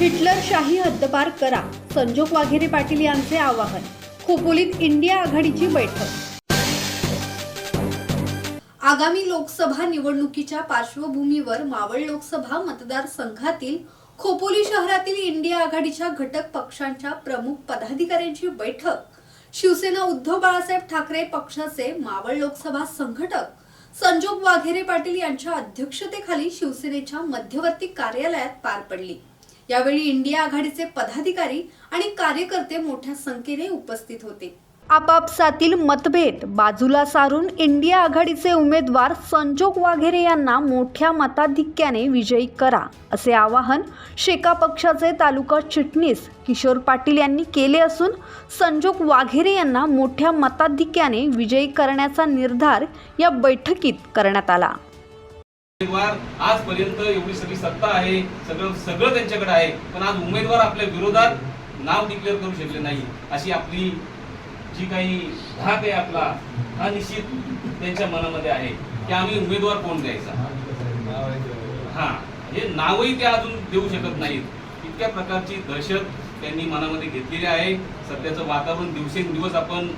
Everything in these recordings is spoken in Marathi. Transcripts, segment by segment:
हिटलरशाही हद्दपार करा. संजोग वाघेरे पाटील यांचे आवाहन. खोपोलीत इंडिया आघाडीची बैठक. आगामी लोकसभा निवडणुकीच्या पार्श्वभूमीवर मावळ लोकसभा मतदारसंघातील खोपोली शहरातील इंडिया आघाडीच्या घटक पक्षांच्या प्रमुख पदाधिकाऱ्यांची बैठक. शिवसेना उद्धव बाळासाहेब ठाकरे पक्षाचे मावळ लोकसभा संघटक संजोग वाघेरे पाटील यांच्या अध्यक्षतेखाली शिवसेनेच्या मध्यवर्ती कार्यालयात पार पडली. यावेळी इंडिया आघाडीचे पदाधिकारी आणि कार्यकर्ते मोठ्या संख्येने उपस्थित होते. आपापसातील मतभेद बाजूला सारून इंडिया आघाडीचे उमेदवार संजोग वाघेरे यांना मोठ्या मताधिक्याने विजयी करा असे आवाहन शेका पक्षाचे तालुका चिटणीस किशोर पाटील यांनी केले असून संजोग वाघेरे यांना मोठ्या मताधिक्याने विजयी करण्याचा निर्धार या बैठकीत करण्यात आला. आजपर्यंत एवढी सगळी सत्ता आहे सगळं सगळं त्यांच्याकडे आहे पण आज उमेदवार आपल्या विरोधात नाव डिक्लेअर करू शकले नाही. अशी आपली जी काही धाक आहे आपला हा निश्चित त्यांच्या मनामध्ये आहे की आम्ही उमेदवार कोण द्यायचा? हा हे नावही ते अजून देऊ शकत नाहीत. इतक्या प्रकारची दहशत त्यांनी मनामध्ये घेतलेली आहे. सध्याचं वातावरण दिवसेंदिवस आपण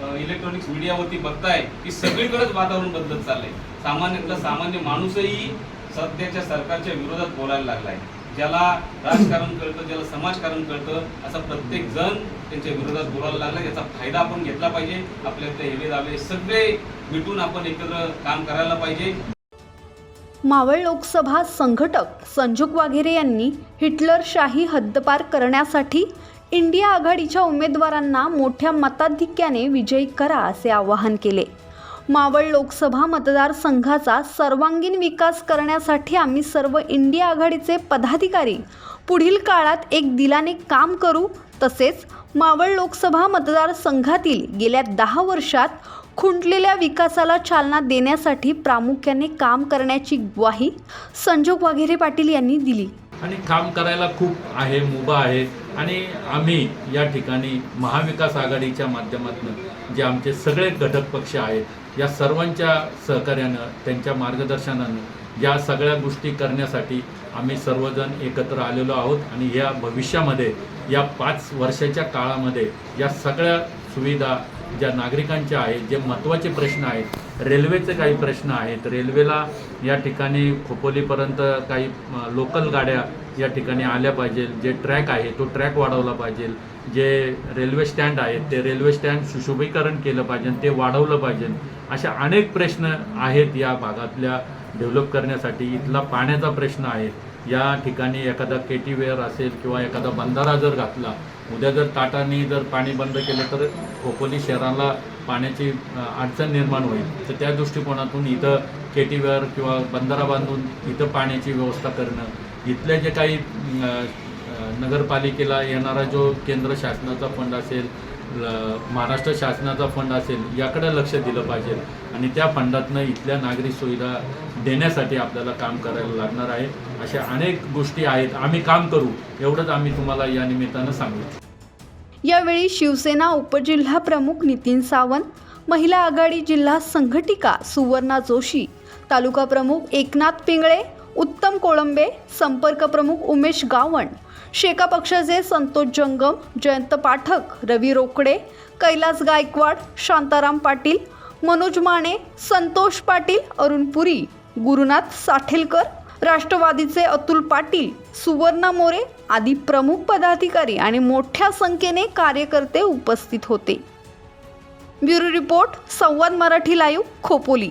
इलेक्ट्रॉनिक्स मीडियावरती बघताय की सगळीकडेच वातावरण बदलत चाललंय. सामान्यातला सामान्य माणूसही सध्याच्या सरकारच्या विरोधात बोलायला लागलाय. ज्याला राजकारण कळतं ज्याला समाजकारण कळतं असा प्रत्येक जण त्यांच्या विरोधात बोलायला लागला याचा फायदा आपण घेतला पाहिजे. आपल्यातले हेवे दावे सगळे मिटून आपण एकत्र काम करायला पाहिजे. मावळ लोकसभा संघटक संजूक वाघेरे यांनी हिटलरशाही हद्दपार करण्यासाठी इंडिया आघाडीच्या उमेदवारांना मोठ्या मताधिक्याने विजयी करा असे आवाहन केले. मावळ लोकसभा मतदारसंघाचा सर्वांगीण विकास करण्यासाठी आम्ही सर्व इंडिया आघाडीचे पदाधिकारी पुढील काळात एक दिलाने काम करू. तसेच मावळ लोकसभा मतदारसंघातील गेल्या दहा वर्षात खुंटलेल्या विकासाला चालना देण्यासाठी प्रामुख्याने काम करण्याची ग्वाही संजोग वाघेरे पाटील यांनी दिली. आणि काम करायला खूप आहे मुभा आहे. आणि आम्ही या ठिकाणी महाविकास आघाडीच्या माध्यमातून जे आमचे सगळे घटक पक्ष आहेत या सर्वांच्या सहकार्यानं त्यांच्या मार्गदर्शनानं या सगळ्या गोष्टी करण्यासाठी आम्ही सर्वजण एकत्र आलेलो आहोत आणि या भविष्यामध्ये या पाच वर्षाच्या काळामध्ये या सगळ्या सुविधा ज्या नागरिकांच्या आहेत जे महत्त्वाचे प्रश्न आहेत रेल्वेचे काही प्रश्न आहेत रेल्वेला या ठिकाणी खोपोलीपर्यंत काही लोकल गाड्या या ठिकाणी आल्या पाहिजे जे ट्रॅक आहे तो ट्रॅक वाढवला पाहिजे जे रेल्वे स्टँड आहेत ते रेल्वे स्टँड सुशोभीकरण केलं पाहिजे ते वाढवलं पाहिजे. अशा अनेक प्रश्न आहेत या भागातल्या डेव्हलप करण्यासाठी. इथला पाण्याचा प्रश्न आहे. या ठिकाणी एखादा केटीवेअर असेल किंवा एखादा बंधारा जर घातला उद्या जर टाटाने जर पाणी बंद केलं तर खोपोली शहराला पाण्याची अडचण निर्माण होईल. तर त्या दृष्टिकोनातून इथं केटीवर किंवा बंधारा बांधून इथं पाण्याची व्यवस्था करणं इथल्या जे काही नगरपालिकेला येणारा जो केंद्र शासनाचा फंड असेल महाराष्ट्र शासनाचा फंड असेल याकडे लक्ष दिलं पाहिजे. आणि त्या फंडातनं इथल्या नागरिक सुविधा देण्यासाठी आपल्याला काम करायला लागणार आहे. अशा अनेक गोष्टी आहेत. आम्ही काम करू. एवढंच आम्ही तुम्हाला या निमित्तानं सांगू. यावेळी शिवसेना उपजिल्हा प्रमुख नितीन सावंत महिला आघाडी जिल्हा संघटिका सुवर्णा जोशी तालुका प्रमुख एकनाथ पिंगळे उत्तम कोळंबे संपर्क प्रमुख उमेश गावण शेका पक्षाचे संतोष जंगम जयंत पाठक रवी रोकडे कैलास गायकवाड शांताराम पाटील मनोज माने संतोष पाटील अरुण पुरी गुरुनाथ साठेलकर राष्ट्रवादीचे अतुल पाटील सुवर्णा मोरे आदी प्रमुख पदाधिकारी आणि मोठ्या संख्येने कार्यकर्ते उपस्थित होते. Bureau report Samvad Marathi live Khopoli.